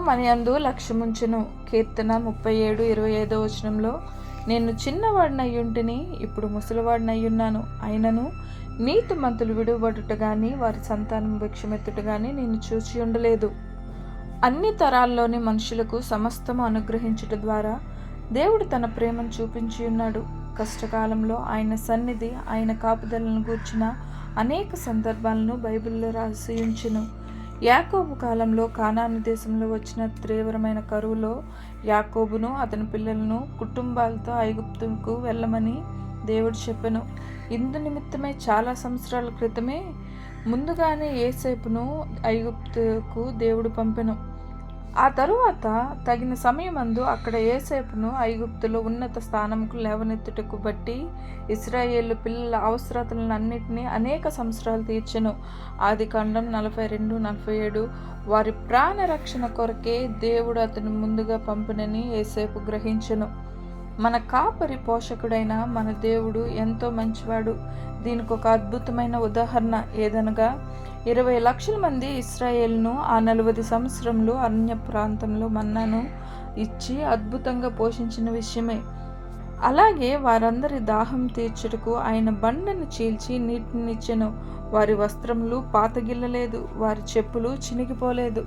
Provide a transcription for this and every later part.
మనందు లక్ష్యముంచును. కీర్తన ముప్పై ఏడు ఇరవై ఐదో వచనంలో నేను చిన్నవాడినయ్యుంటిని ఇప్పుడు ముసలివాడినయ్యున్నాను. అయినను నీతిమంతులు విడువబడుట కానీ వారి సంతానం భిక్షమెత్తుట కానీ నేను చూచి ఉండలేదు. అన్ని తరాల్లోని మనుషులకు సమస్తము అనుగ్రహించుట ద్వారా దేవుడు తన ప్రేమను చూపించి ఉన్నాడు కష్టకాలంలో ఆయన సన్నిధి ఆయన కాపుదలను గూర్చిన అనేక సందర్భాలను బైబిల్లో రాసి ఉంచును యాకోబు కాలంలో కానాను దేశంలో వచ్చిన తీవ్రమైన కరువులో యాకోబును అతని పిల్లలను కుటుంబాలతో ఐగుప్తుకు వెళ్ళమని దేవుడు చెప్పెను. ఇందు నిమిత్తమే చాలా సంవత్సరాల క్రితమే ముందుగానే ఏసేపును ఐగుప్తుకు దేవుడు పంపెను. ఆ తరువాత తగిన సమయమందు అక్కడ ఏసేపును ఐగుప్తులో ఉన్నత స్థానంకు లేవనెత్తుటకు బట్టి ఇస్రాయేల్ పిల్లల అవసరతలను అనేక సంవత్సరాలు తీర్చెను. ఆది ఖండం నలభై రెండు నలభై ఏడు. వారి ప్రాణ రక్షణ కొరకే దేవుడు అతను ముందుగా పంపునని ఏసేపు గ్రహించెను. మన కాపరి పోషకుడైన మన దేవుడు ఎంతో మంచివాడు. దీనికి ఒక అద్భుతమైన ఉదాహరణ ఏదనగా ఇరవై లక్షల మంది ఇస్రాయేల్ను ఆ నలభై సంవత్సరంలో అరణ్య ప్రాంతంలో మన్నాను ఇచ్చి అద్భుతంగా పోషించిన విషయమే. అలాగే వారందరి దాహం తీర్చుటకు ఆయన బండను చీల్చి నీటినిచ్చెను. వారి వస్త్రములు పాతగిల్లలేదు వారి చెప్పులు చినిగిపోలేదు.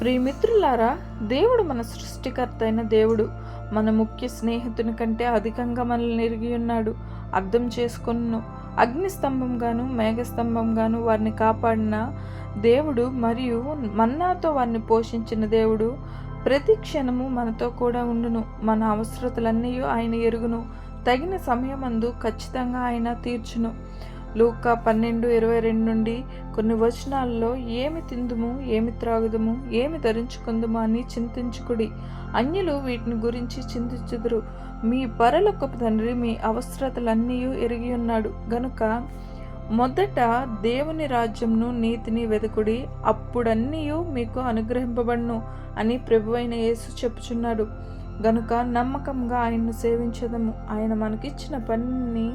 ప్రియమిత్రులారా దేవుడు మన సృష్టికర్త అయిన దేవుడు. మన ముఖ్య స్నేహితుని కంటే అధికంగా మనల్ని ఎరిగి ఉన్నాడు. అర్థం చేసుకున్నాను అగ్నిస్తంభంగాను మేఘస్తంభంగాను వారిని కాపాడిన దేవుడు మరియు మన్నాతో వారిని పోషించిన దేవుడు ప్రతి క్షణము మనతో కూడా ఉండును. మన అవసరతలన్నీ ఆయన ఎరుగును. తగిన సమయమందు ఖచ్చితంగా ఆయన తీర్చును. లూకా పన్నెండు ఇరవై రెండు నుండి కొన్ని వచనాల్లో ఏమి తిందుము ఏమి త్రాగుదము ఏమి ధరించుకుందుము అని చింతించుకుడి. అన్యులు వీటిని గురించి చింతించుదురు. మీ పరలొక్క తండ్రి మీ అవసరతలన్నీ ఎరిగి ఉన్నాడు. గనుక మొదట దేవుని రాజ్యంను నీతిని వెతుకుడి అప్పుడన్నీ మీకు అనుగ్రహింపబడును అని ప్రభువైన యేసు చెప్పుచున్నాడు. గనుక నమ్మకంగా ఆయన్ను సేవించదము. ఆయన మనకిచ్చిన పనిని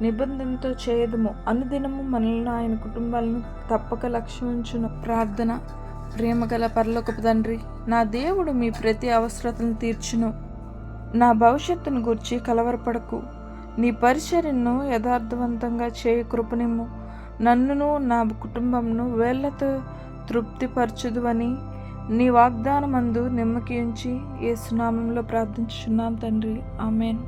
నిబంధనతో చేయదము. అనుదినము మనల్ని ఆయన కుటుంబాలను తప్పక లక్ష్యించును ప్రార్థన. ప్రేమగల పరలోకపు తండ్రి నా దేవుడు మీ ప్రతి అవసరతను తీర్చును. నా భవిష్యత్తును గురించి కలవరపడకు. నీ పరిచర్యను యథార్థవంతంగా చేయ కృపనిమ్ము. నన్నును నా కుటుంబంను వేళ్ళతో తృప్తిపరచుదువని నీ వాగ్దానమందు నమ్మకించి ఏ సునామంలో ప్రార్థించున్నాం తండ్రి. ఆమెన్.